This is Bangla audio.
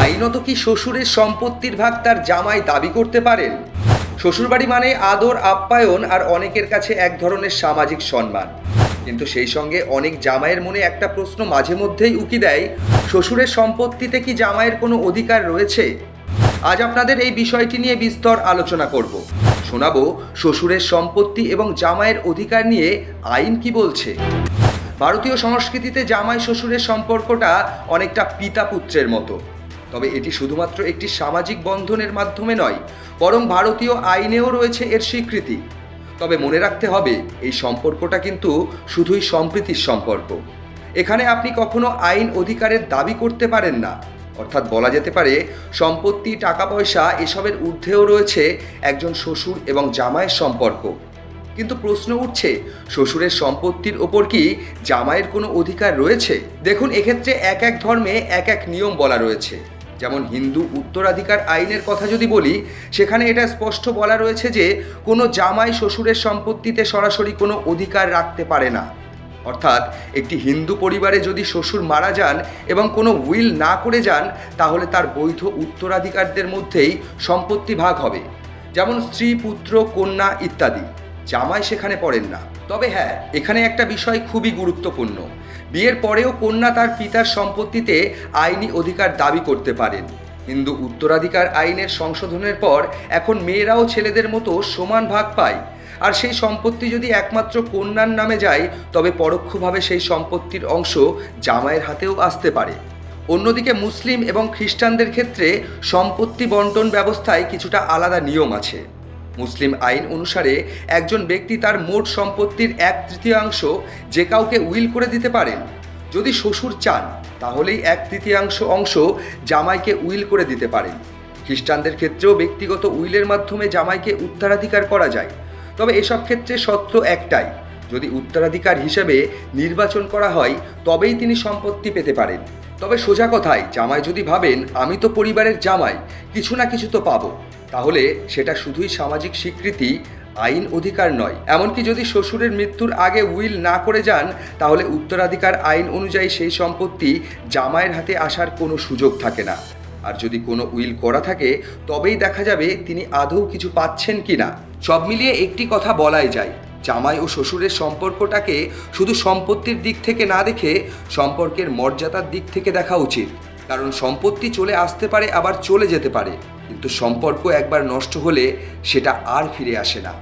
আইনত কি শ্বশুরের সম্পত্তির ভাগ তার জামাই দাবি করতে পারেন? শ্বশুরবাড়ি মানে আদর, আপ্যায়ন আর অনেকের কাছে এক ধরনের সামাজিক সম্মান। কিন্তু সেই সঙ্গে অনেক জামাইয়ের মনে একটা প্রশ্ন মাঝে মধ্যেই উকি দেয়, শ্বশুরের সম্পত্তিতে কি জামাইয়ের কোনো অধিকার রয়েছে? আজ আপনাদের এই বিষয়টি নিয়ে বিস্তর আলোচনা করব। শোনাবো শ্বশুরের সম্পত্তি এবং জামাইয়ের অধিকার নিয়ে আইন কি বলছে? ভারতীয় সংস্কৃতিতে জামাই শ্বশুরের সম্পর্কটা অনেকটা পিতা পুত্রের মতো। তবে এটি শুধুমাত্র একটি সামাজিক বন্ধনের মাধ্যমে নয়, বরং ভারতীয় আইনেও রয়েছে এর স্বীকৃতি। তবে মনে রাখতে হবে, এই সম্পর্কটা কিন্তু শুধুই সম্প্রীতির সম্পর্ক। এখানে আপনি কখনো আইন অধিকারের দাবি করতে পারেন না। অর্থাৎ বলা যেতে পারে, সম্পত্তি টাকা পয়সা এসবের ঊর্ধ্বেও রয়েছে একজন শ্বশুর এবং জামাইয়ের সম্পর্ক। কিন্তু প্রশ্ন উঠছে, শ্বশুরের সম্পত্তির ওপর কি জামাইয়ের কোনো অধিকার রয়েছে? দেখুন, এক্ষেত্রে এক এক ধর্মে এক এক নিয়ম বলা রয়েছে। যেমন হিন্দু উত্তরাধিকার আইনের কথা যদি বলি, সেখানে এটা স্পষ্ট বলা রয়েছে যে কোনো জামাই শ্বশুরের সম্পত্তিতে সরাসরি কোনো অধিকার রাখতে পারে না। অর্থাৎ একটি হিন্দু পরিবারে যদি শ্বশুর মারা যান এবং কোনো উইল না করে যান, তাহলে তার বৈধ উত্তরাধিকারদের মধ্যেই সম্পত্তি ভাগ হবে। যেমন স্ত্রী, পুত্র, কন্যা ইত্যাদি। জামাই সেখানে পড়েন না। তবে হ্যাঁ এখানে একটা বিষয় খুবই গুরুত্বপূর্ণ। বিয়ের পরেও কন্যা তার পিতার সম্পত্তিতে আইনি অধিকার দাবি করতে পারেন। হিন্দু উত্তরাধিকার আইনের সংশোধনের পর এখন মেয়েরাও ছেলেদের মতো সমান ভাগ পায়। আর সেই সম্পত্তি যদি একমাত্র কন্যার নামে যায়, তবে পরোক্ষভাবে সেই সম্পত্তির অংশ জামাইয়ের হাতেও আসতে পারে। অন্যদিকে মুসলিম এবং খ্রিস্টানদের ক্ষেত্রে সম্পত্তি বন্টন ব্যবস্থায় কিছুটা আলাদা নিয়ম আছে। মুসলিম আইন অনুসারে একজন ব্যক্তি তার মোট সম্পত্তির এক তৃতীয়াংশ যে কাউকে উইল করে দিতে পারেন। যদি শ্বশুর চান, তাহলেই এক তৃতীয়াংশ অংশ জামাইকে উইল করে দিতে পারেন। খ্রিস্টানদের ক্ষেত্রেও ব্যক্তিগত উইলের মাধ্যমে জামাইকে উত্তরাধিকার করা যায়। তবে এসব ক্ষেত্রে সত্য একটাই, যদি উত্তরাধিকার হিসেবে নির্বাচন করা হয়, তবেই তিনি সম্পত্তি পেতে পারেন। তবে সোজা কথায়, জামাই যদি ভাবেন, আমি তো পরিবারের জামাই, কিছু না কিছু তো পাবো। তাহলে সেটা শুধুই সামাজিক স্বীকৃতি, আইন অধিকার নয়। এমনকি যদি শ্বশুরের মৃত্যুর আগে উইল না করে যান, তাহলে উত্তরাধিকার আইন অনুযায়ী সেই সম্পত্তি জামাইয়ের হাতে আসার কোনো সুযোগ থাকে না। আর যদি কোনো উইল করা থাকে, তবেই দেখা যাবে তিনি আদৌ কিছু পাচ্ছেন কি না। সব মিলিয়ে একটি কথা বলাই যায়, জামাই ও শ্বশুরের সম্পর্কটাকে শুধু সম্পত্তির দিক থেকে না দেখে সম্পর্কের মর্যাদার দিক থেকে দেখা উচিত। কারণ সম্পত্তি চলে আসতে পারে, আবার চলে যেতে পারে। কিন্তু সম্পর্ক একবার নষ্ট হলে সেটা আর ফিরে আসে না।